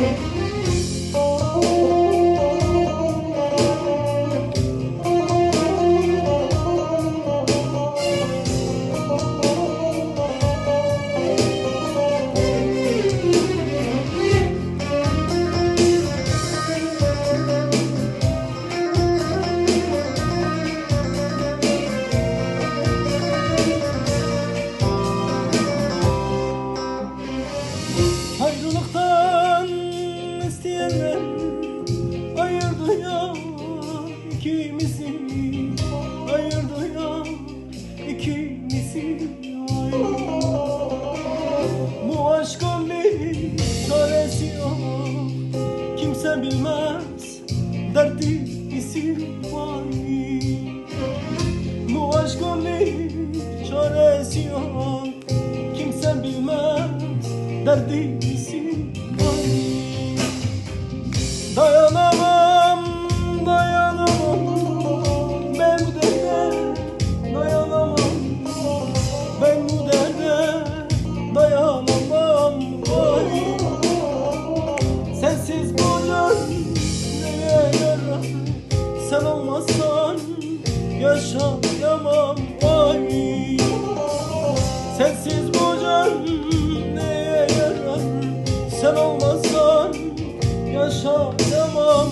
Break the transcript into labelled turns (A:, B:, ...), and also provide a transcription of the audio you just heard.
A: Thank you. Ay. Bu aşkın bir çaresi yok kimse bilmez. Derdimizi vay Bu aşkın bir çaresi yok kimse bilmez. Derdimizi vay Sen olmazsan yaşayamam. Vay Sensiz bu can neye yarar? Sen olmazsan yaşayamam